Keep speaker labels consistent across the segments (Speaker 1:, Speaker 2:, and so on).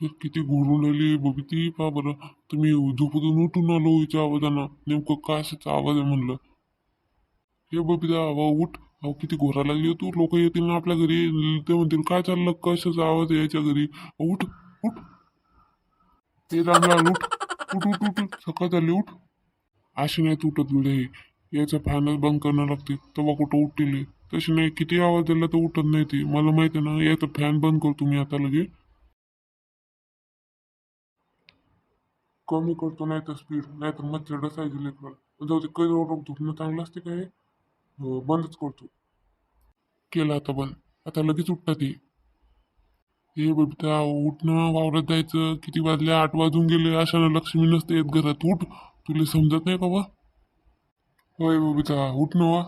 Speaker 1: किती घोरून राहिली बघिती पा बरं तुम्ही उधूपधून उठून आलो हिच्या आवाजानं. नेमकं काय असायचा आवाज आहे म्हणलं. हे बबिता वा उठ. अहो किती घोरा लागली हो तू. लोक येतील ना आपल्या घरी. ते म्हणतील काय चाललं? कशाचा आवाज यायच्या याच्या घरी? उठ उठ. ते रामलाल उठ. उठ उठ उठ सकाळ झाली उठ. अशी नाही तुटत तुले याचा फॅनच बंद करणं लागते. तेव्हा कुठं उठतील तशी नाही. किती आवाज दिला तर उठत नाही ती. मला माहिती आहे ना याचा फॅन बंद करतो मी आता लगे कमी करतो नाही तर स्पीड नाही तर मच्छर डसायची लेकर जाऊ ते कधी ओरड धुतणं चांगलं असते काय? हो, बंदच करतो. केलं आता बंद. आता लगेच उठतात ते हे बबिता उठणं वावरात जायचं. किती वाजले? आठ वाजून गेले. अशानं लक्ष्मी नसते येत घरात. उठ. तुला समजत नाही बाबा होय बबिता उठणं वा.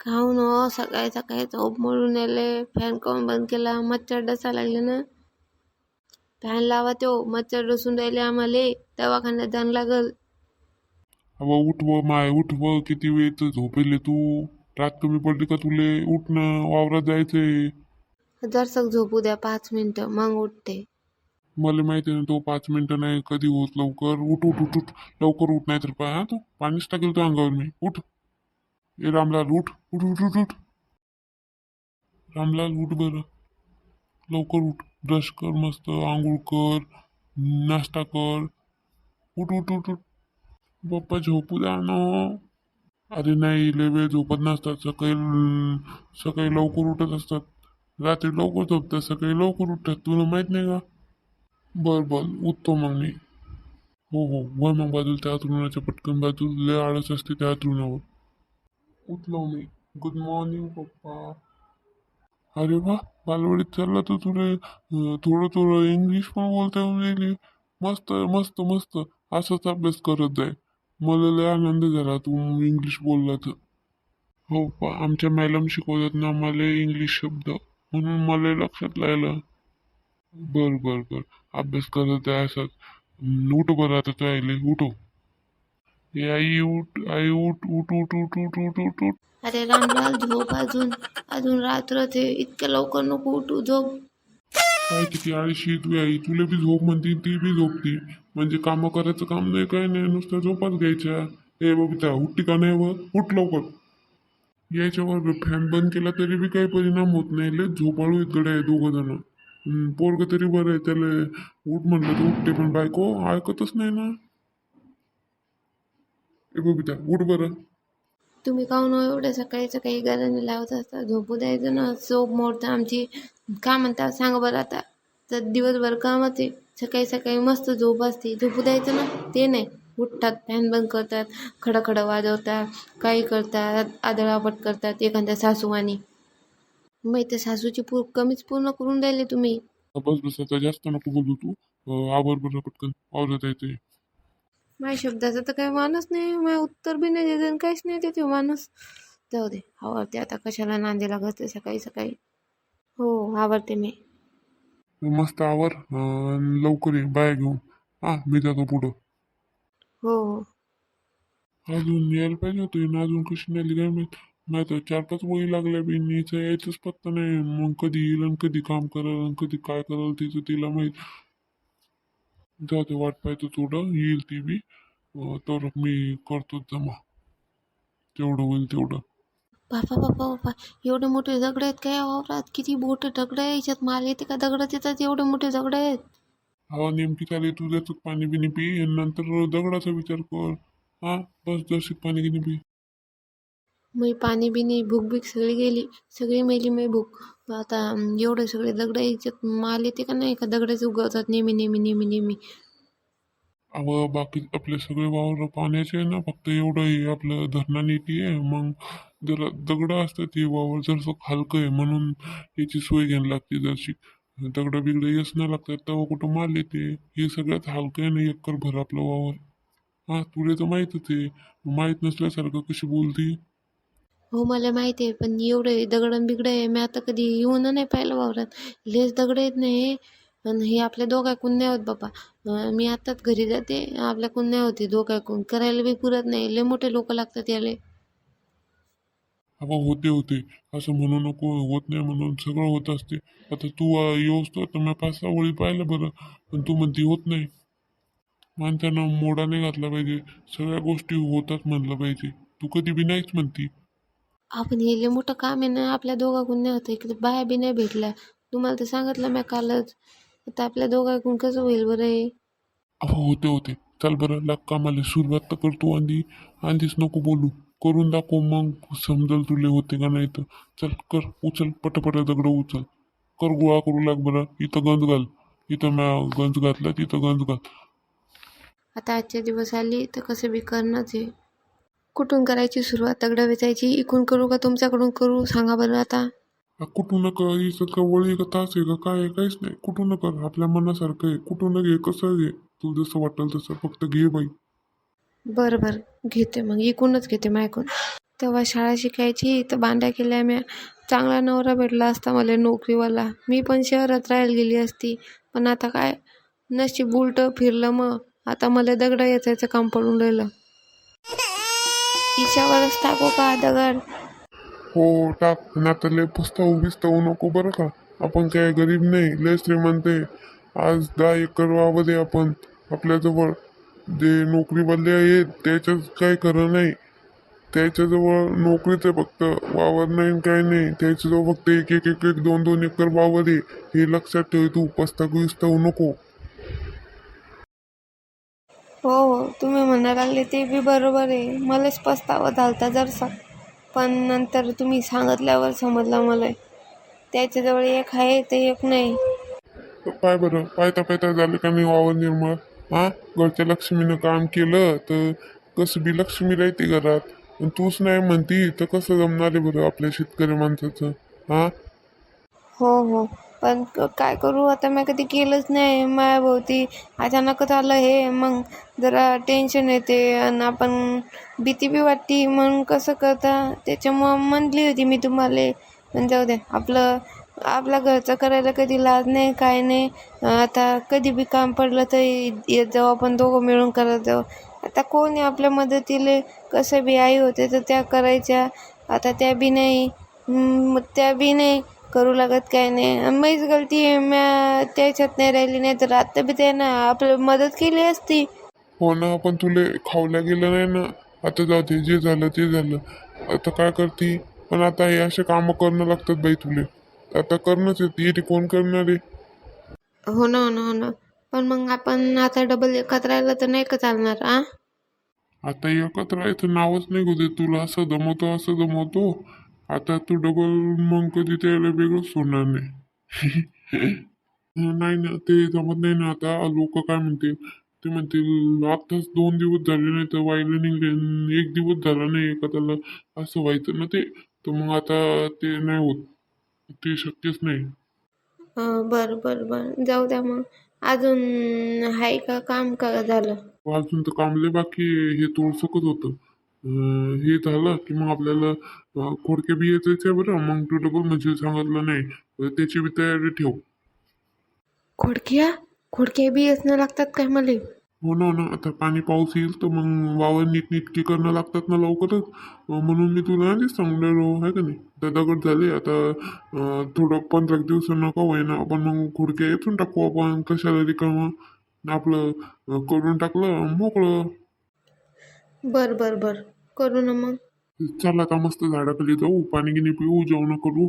Speaker 2: खाऊन सकाळी सकाळी झोप मोडून आले. फॅन काऊन बंद केला? मच्छर डसा लागले ना. फॅन लावा तो मच्छर डसून राहिले आम्हाला. दवाखान्यात जाणं लागल.
Speaker 1: अबा उठ व माय उठ व किती वेळ झोपेले तू? रात कमी पडली का तुले? उठ ना वावरात जायचंय.
Speaker 2: जरसक झोपू द्या पाच मिनिटं. मग उठते.
Speaker 1: मला माहिती ना तो पाच मिनिटं नाही कधी होत लवकर? उठ उठ उठ उठ. लवकर उठ नाही तर पाय हा तू. पाणीच टाकेल तो अंगावर मी. उठ. ए रामलाल उठ. उठ उठ उठ उठ. रामलाल उठ बरं. लवकर उठ. ब्रश कर मस्त आंघोळ कर नाश्ता कर. उठ उठ उठ उठ. पप्पा झोपू द्या ना. अरे नाही लय वेळ झोपत नसतात. सकाळी सकाळी लवकर उठत असतात. रात्री लवकर झोपतात सकाळी लवकर उठतात. तुला माहीत नाही का? बर बर उठतो मग मी. हो हो वर मग बाजूला त्या तरुणाच्या पटकन बाजूला. आळस असते त्या तरुणावर. उठलो मी. गुड मॉर्निंग पप्पा. अरे वा बालवाडीत चालला तर तुला थोडं थोडं इंग्लिश पण बोलता येऊन राहिली मस्त मस्त मस्त असंच अभ्यास करत जाय मला लय आनंद झाला तू इंग्लिश बोलला तर हो पा आमच्या मॅडम शिकवतात ना मला इंग्लिश शब्द म्हणून मला लक्षात राहिलं बर बर बर अभ्यास करत आहे असंच हम्म, उठ बरं आता चायले उठो ए आई उठ आई उठ उठ उठ उठ उठ उठ उठ उठ.
Speaker 2: अरे रामलाल झोप अजून. अजून रात्र ते इतक्या लवकर नको उठू झोप.
Speaker 1: काय किती आळशी तू आई. तुला बी झोप म्हणते ती बी झोपती. म्हणजे कामं करायचं काम नाही काय नाही. नुसतं झोपाच घ्यायच्या. ए बबिता उठती का नाही व उठ लवकर. याच्यावर फॅन बंद केला तरी बी काही परिणाम होत नाही. लय झोपाळू इकडे आहे दोघं जण. पोरग तरी बरं आहे. त्याला उठ म्हणलं तर उठते पण बायको ऐकतच नाही ना. ए बबिता उठ बरं.
Speaker 2: तुम्ही काहून हो एवढ्या सकाळी सकाळी गराने लावत असता? झोपू द्यायचं ना झोप मोडतं आमची. का म्हणता? सांगा बरं आता. तर दिवसभर कामात आहे. सकाळी सकाळी मस्त झोप असते. झोपू द्यायचं ना ते नाही. उठतात फॅन बंद करतात खडखडं वाजवतात काही करतात आदळापट करतात एखाद्या सासूवानी. मग त्या सासूची पूर कमीच पूर्ण करून राहिले तुम्ही.
Speaker 1: बस बस आता जास्त नको बोलू तू. आवर बरं पटकन. आहे
Speaker 2: माझ्या शब्दाचा तर काही मानच नाही माझ्या उत्तर बी नाही देत आणि काहीच नाही देते माणूस जाऊ दे आवडते आता कशाला नांदेला घालते सकाळी सकाळी. हो आवडते मी.
Speaker 1: मस्त आवर अं, लवकर ये बाय घेऊन. हा मी जातो पुढं.
Speaker 2: हो. हो
Speaker 1: अजून यायला पाहिजे होतं अजून कशी नाही आली काय माहीत नाही तर चार पाच वही लागल्या बिनीचं यायचंच पत्ता नाही. मग कधी येईल आणि कधी काम करल आणि कधी काय करल तिचं तिला माहीत. जाऊ दे वाट पाहतो थोडं येईल ती बी. तर मी करतो जमा. तेवढं होईल तेवढं.
Speaker 2: बापा बापा बापा. एवढे मोठे दगड आहेत काय वावरात? किती मोठे दगड आहे याच्यात? माल येते का दगडात येतात एवढे मोठे दगड आहेत.
Speaker 1: हवा नेमकी चालेल तू त्याचं पाणी बिनी पी आणि नंतर दगडाचा विचार कर. हा बस जशी पाणी गिनी पी.
Speaker 2: मी पाणी बिनी भूक बीक सगळी गेली. सगळी मेली मी भूक. आता एवढे सगळे दगड याच्यात माल येते का नाही? का दगडच उगवतात नेहमी नेहमी नेहमी नेहमी?
Speaker 1: अव बाकी आपले सगळे वावर पाण्याचे आहे ना फक्त एवढं हे आपलं धरणाने ती आहे. मग जरा दगड असतं ते वावर जरसं हलकं आहे म्हणून याची सोय घ्यायला लागते जरशी. दगड बिगड येस नाही लागतात तेव्हा कुठं माल येते? हे सगळ्यात हलकं आहे ना एकर भर आपलं वावर. हा तुला तर माहीतच आहे. माहीत नसल्यासारखं कशी बोलती?
Speaker 2: हो मला माहिती आहे पण एवढे दगडं बिगडं आहे मी आता कधी येऊन नाही पाहिलं वावरात. लेस दगड येत नाही आणि हे आपल्या दोघा नाही होत बाबा. मी आताच घरी जाते आपल्या नाही होते दोघाकून करायला बी पुरत नाही लय मोठे लोक लागतात याले.
Speaker 1: अगं होते होते. असं म्हणू नको होत नाही म्हणून सगळं होत असते. आता तू येऊ येऊस तर मी पाच सहा वळी पाहिलं बरं पण तू म्हणते होत नाही. माणसानं मोडा नाही घातला पाहिजे. सगळ्या गोष्टी होतात म्हणलं पाहिजे. तू कधी बी नाहीच म्हणती.
Speaker 2: आपण हे लय मोठं काम आहे ना आपल्या दोघांकडून नाही होतं. इकडे बाया बी नाही भेटल्या. तुम्हाला तर सांगितलं मी कालच. आता आपल्या दोघांकडून कसं होईल बरं हे?
Speaker 1: अहो होते होते. चल बरं लाग कामाला. सुरुवात तर करतो आधी. आधीच नको बोलू. करून दाखव मग. समजल तुले होते का नाही तर. चल कर. उचल. पटपट दगड उचल. कर गोळा करू लाग बरं. इथं गंज घाल. इथं म्या गंज घातला तिथं गंज घाल.
Speaker 2: आता आजचे दिवस आली तर कसं बी करणंच आहे. कुठून करायची सुरुवात? दगडं वेचायची? इकून करू का तुमच्याकडून करू? सांगा बरं आता.
Speaker 1: कुठून हिचं का वळी का तास आहे का काय आहे काहीच नाही. कुठून कर आपल्या मनासारखं आहे. कुठून घे कसं घे? तुला जसं वाटेल तसं फक्त घे बाई.
Speaker 2: बरं बरं. घेते मग. इकूनच घेते मायकून. तेव्हा शाळा शिकायची तर बांड्या केल्या म्या. चांगला नवरा भेटला असता मला नोकरीवाला. मी पण शहरात राहायला गेली असती. पण आता काय? नशीब उलट फिरलं मग. आता मला दगड याचायचं काम पडून राहिलं. हिच्यावरच टाकू का दगड?
Speaker 1: हो टाक. ना तर लय पुस्तव बिस्तवू नको बरं का. आपण काय गरीब नाही लय श्रीमंत आहे. आज दहा एकर वावर आहे आपण. आपल्याजवळ जे नोकरीवाले आहेत त्याच्यात काय खरं नाही. त्याच्याजवळ नोकरीचं फक्त वावर नाही आणि काय नाही. त्याच्याजवळ फक्त एक एक एक एक दोन दोन एकर वावर आहे हे लक्षात ठेव तू पस्ता बिस्तावू नको.
Speaker 2: हो हो तुम्ही म्हणा लागले ते बी बरोबर आहे. मलाच पस्तावा झालता जरसा. पण नंतर तुम्ही सांगितल्यावर समजलं मला. त्याच्याजवळ एक आहे ते एक नाही.
Speaker 1: पाय बरं? पायता पायता झालं का नाही वावर निर्मळ? हा? घरच्या लक्ष्मीनं काम केलं तर कसं बी लक्ष्मी राहते घरात. पण तूच नाही म्हणती तर कसं जमणार आहे बरं आपल्या शेतकरी माणसाचं? हा?
Speaker 2: हो हो. पण क- काय करू? आता मी कधी केलंच नाही. मायाभोवती अचानकच आलं हे. मग जरा टेन्शन येते आणि आपण भीती बी वाटते. म्हणून कसं करता? त्याच्यामुळं म्हणली होती मी तुम्हाला. पण जाऊ द्या आपलं आपल्या घरचं करायला कधी लाज नाही काय नाही. आता कधी बी काम पडलं तर येत जाऊ. आपण दोघं मिळून करत जाऊ. आता कोणी आपल्या मदतीले? कसं बी आई होते तर त्या करायच्या. आता त्या बी नाही. मग त्या बी नाही. करू लागत काय नाही. मीच गलती आहे म्या त्याच्यात नाही राहिली नाही तर आता बी त्यानं आपलं मदत केली असती.
Speaker 1: हो ना आपण तुले खावल्या गेलं नाही ना. आता जाऊ दे जे झालं ते झालं. आता काय करते? पण आता हे असे कामं करणं लागतात बाई तुले. आता करणंच येते येते कोण करणार आहे?
Speaker 2: हो ना हो ना हो ना. पण मग आपण आता डबल एकत्र राहिलं तर नाही का चालणार आ?
Speaker 1: आता एकत्र राहायचं नावच नाही गो दे तुला. असं जमवतो असं जमवतो आता तू डबल मग कधी त्याला वेगळंच सोडणार नाही. नाही ना ते जमत नाही ना आता. लोक काय म्हणतील? ते म्हणतील आत्ताच दोन दिवस झाले नाही तर वाईला निघले एक दिवस झाला नाही त्याला? असं व्हायचं ना ते. तर मग आता ते नाही होत. ते शक्यच नाही.
Speaker 2: बरं बरं बरं. जाऊ द्या मग. अजून आहे का? काम का झालं?
Speaker 1: अजून तर कामले बाकी. हे थोडसकच होतं. अं, हे झालं की मग आपल्याला अं, खोडके बी यायचं बरं मग तू डबल म्हणजे सांगितलं नाही. तर त्याची बी तयारी ठेव.
Speaker 2: खोडक्या? खोडक्या बी असणं लागतात काय मला?
Speaker 1: हो ना हो ना. आता पाणी पाऊस येईल तर मग वावर नीटनीटके करणं लागतात ना लवकरच. अं, म्हणून मी तुला आधीच सांगून राहिलो आहे का नाही? आता दगड झाले आता अं, थोडं पंधरा दिवसांना का होईना. आपण मग खुडक्या येथून टाकू आपण कशाला रिकामं? आपलं अं, करून टाकलं मोकळं.
Speaker 2: बरं बरं बरं. करू ना मग.
Speaker 1: चल आता मस्त झाडाखाली जाऊ. पाणी गिनी पिऊ जेवण करू.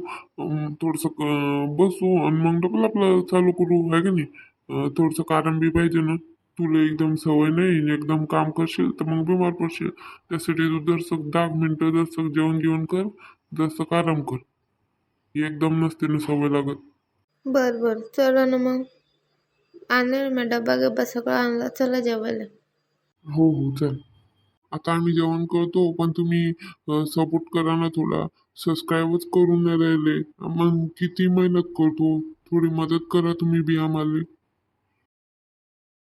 Speaker 1: थोडंसं बसू आणि मग डबल आपलं चालू करू आहे का नाही? थोडंसं कारण बी पाहिजे ना. तुला एकदम सवय नाही एकदम काम करशील तर मग बिमार पडशील. त्यासाठी तू दर्शक दहा मिनटं दर्शक जेवण जेवण कर दर्शक आराम कर. एकदम नसते ना सवय लागत.
Speaker 2: बरं बरं. चला ना मग. आणलं मी डबा गिब्बा सगळं आणला. चला जेवायला.
Speaker 1: हो हो चल. आता आम्ही जेवण करतो पण तुम्ही सपोर्ट करा ना थोडा. सबस्क्राईबच करून नाही राहिले. मग किती मेहनत करतो. थोडी मदत करा तुम्ही बी आम्हाला.